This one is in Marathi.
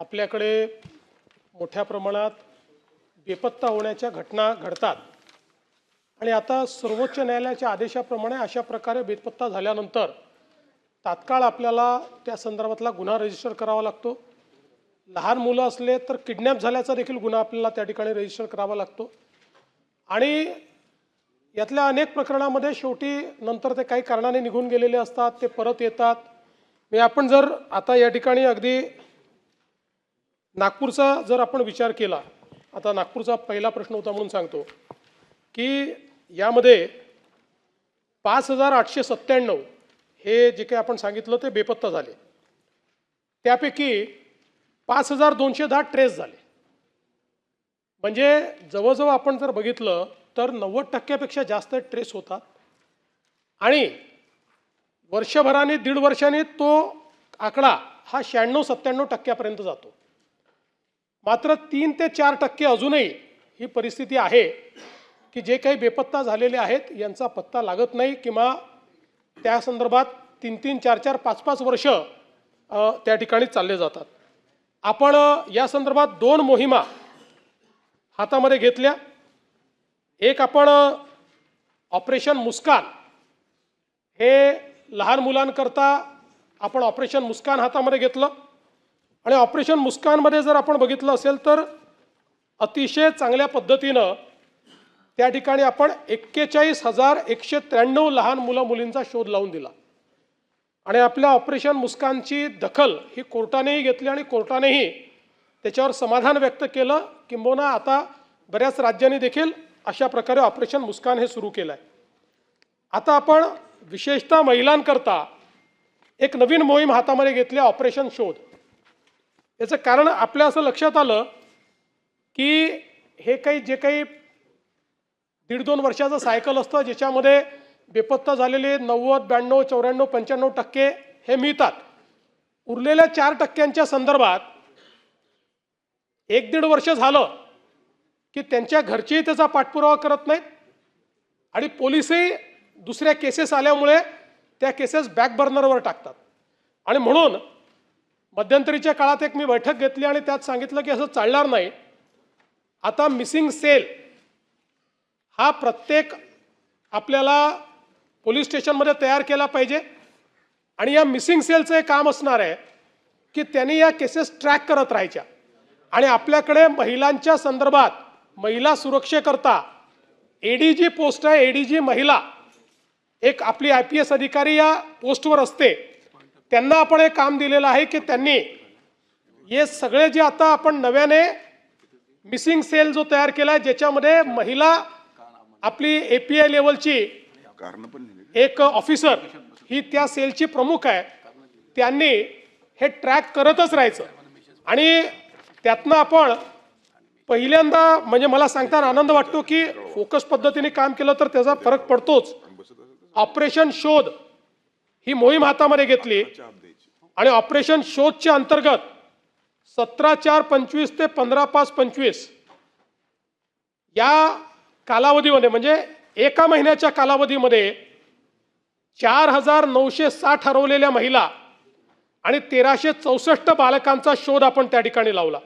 आपल्याकडे मोठ्या प्रमाणात बेपत्ता होण्याच्या घटना घडतात. आणि आता सर्वोच्च न्यायालयाच्या आदेशाप्रमाणे अशा प्रकारे बेपत्ता झाल्यानंतर तात्काळ आपल्याला त्या संदर्भातला गुन्हा रजिस्टर करावा लागतो. लहान मुलं असले तर किडनॅप झाल्याचा देखील गुन्हा आपल्याला त्या ठिकाणी रजिस्टर करावा लागतो. आणि यातल्या अनेक प्रकरणामध्ये शेवटी नंतर ते काही कारणाने निघून गेलेले असतात ते परत येतात. मी आपण जर आता या ठिकाणी अगदी नागपूरचा जर आपण विचार केला आता नागपूरचा पहिला प्रश्न होता म्हणून सांगतो की यामध्ये पाच हजार आठशे सत्त्याण्णव हे जे काही आपण सांगितलं ते बेपत्ता झाले. त्यापैकी पाच हजार दोनशे दहा ट्रेस झाले. म्हणजे जवळजवळ आपण जर बघितलं तर नव्वद टक्क्यापेक्षा जास्त ट्रेस होतात. आणि वर्षभराने दीड वर्षाने तो आकडा हा शहाण्णव सत्त्याण्णव टक्क्यापर्यंत जातो. मात्र तीन ते चार टक्के अजूनही ही परिस्थिती आहे की जे काही बेपत्ता झालेले आहेत यांचा पत्ता लागत नाही किंवा त्या संदर्भात तीन तीन चार चार पाच पाच वर्ष त्या ठिकाणी चालले जातात. आपण या संदर्भात दोन मोहिमा हातामध्ये घेतल्या. एक आपण ऑपरेशन मुस्कान. हे लहान मुलांकरता आपण ऑपरेशन मुस्कान हातामध्ये घेतलं. आणि ऑपरेशन मुस्कानमध्ये जर आपण बघितलं असेल तर अतिशय चांगल्या पद्धतीनं त्या ठिकाणी आपण एक्केचाळीस हजार एकशे त्र्याण्णव लहान मुलं मुलींचा शोध लावून दिला. आणि आपल्या ऑपरेशन मुस्कानची दखल ही कोर्टानेही घेतली आणि कोर्टानेही त्याच्यावर समाधान व्यक्त केलं किंबहुना आता बऱ्याच राज्यांनी देखील अशा प्रकारे ऑपरेशन मुस्कान हे सुरू केलं आहे आता आपण विशेषतः महिलांकरता एक नवीन मोहीम हातामध्ये घेतली आहे, ऑपरेशन शोध. याचं कारण आपल्या असं लक्षात आलं की हे काही जे काही दीड दोन वर्षाचं सायकल असतं ज्याच्यामध्ये बेपत्ता झालेले नव्वद ब्याण्णव चौऱ्याण्णव पंच्याण्णव टक्के हे मिळतात. उरलेल्या चार टक्क्यांच्या संदर्भात एक दीड वर्ष झालं की त्यांच्या घरचेही त्याचा पाठपुरावा करत नाहीत आणि पोलिसही दुसऱ्या केसेस आल्यामुळे त्या केसेस बॅक बर्नरवर टाकतात. आणि म्हणून मध्यंतरीच्या काळात एक मी बैठक घेतली आणि त्यात सांगितलं की असं चालणार नाही. आता मिसिंग सेल हा प्रत्येक आपल्याला पोलीस स्टेशनमध्ये तयार केला पाहिजे. आणि या मिसिंग सेलचं हे काम असणार आहे की त्यांनी या केसेस ट्रॅक करत राहायच्या. आणि आपल्याकडे महिलांच्या संदर्भात महिला सुरक्षेकरता ए डी जी पोस्ट आहे. ए डी जी महिला एक आपली आय पी एस अधिकारी या पोस्टवर असते. त्यांना आपण हे काम दिलेलं आहे की त्यांनी हे सगळे जे आता आपण नव्याने मिसिंग सेल जो तयार केला आहे ज्याच्यामध्ये महिला आपली ए पी आय लेवलची एक ऑफिसर ही त्या सेलची प्रमुख आहे त्यांनी हे ट्रॅक करतच राहायचं. आणि त्यातनं आपण पहिल्यांदा म्हणजे मला सांगताना आनंद वाटतो की फोकस पद्धतीने काम केलं तर त्याचा फरक पडतोच. ऑपरेशन शोध ही मोहीम हातामध्ये घेतली आणि ऑपरेशन शोधच्या अंतर्गत सतरा चार पंचवीस ते पंधरा पाच पंचवीस या कालावधीमध्ये म्हणजे एका महिन्याच्या कालावधीमध्ये चार हजार नऊशे साठ हरवलेल्या महिला आणि तेराशे चौसष्ट बालकांचा शोध आपण त्या ठिकाणी लावला.